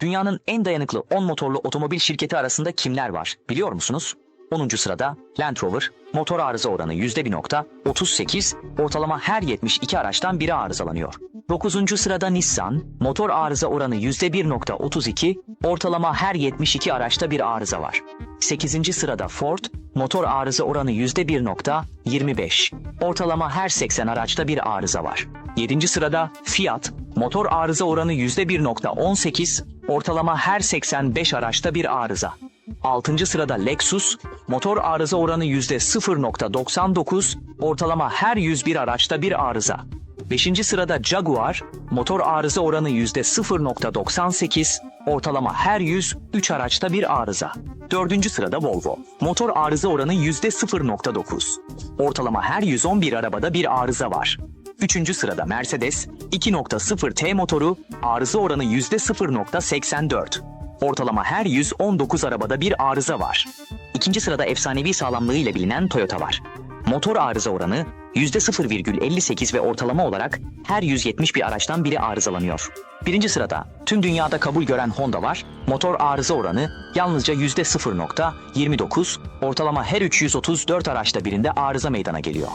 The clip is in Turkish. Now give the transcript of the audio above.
Dünyanın en dayanıklı 10 motorlu otomobil şirketi arasında kimler var biliyor musunuz? 10. sırada Land Rover, motor arıza oranı %1.38, ortalama her 72 araçtan biri arızalanıyor. 9. sırada Nissan, motor arıza oranı %1.32, ortalama her 72 araçta bir arıza var. 8. sırada Ford, motor arıza oranı %1.25, ortalama her 80 araçta bir arıza var. 7. sırada Fiat, motor arıza oranı %1.18, ortalama her 85 araçta bir arıza. 6. sırada Lexus, motor arıza oranı %0.99, ortalama her 101 araçta bir arıza. 5. sırada Jaguar, motor arıza oranı %0.98, ortalama her 103 araçta bir arıza. 4. sırada Volvo, motor arıza oranı %0.9, ortalama her 111 arabada bir arıza var. 3. sırada Mercedes, 2.0 T motoru, arıza oranı %0.84. Ortalama her 119 arabada bir arıza var. İkinci sırada efsanevi sağlamlığı ile bilinen Toyota var. Motor arıza oranı %0,58 ve ortalama olarak her 170 bir araçtan biri arızalanıyor. Birinci sırada tüm dünyada kabul gören Honda var. Motor arıza oranı yalnızca %0.29, ortalama her 334 araçta birinde arıza meydana geliyor.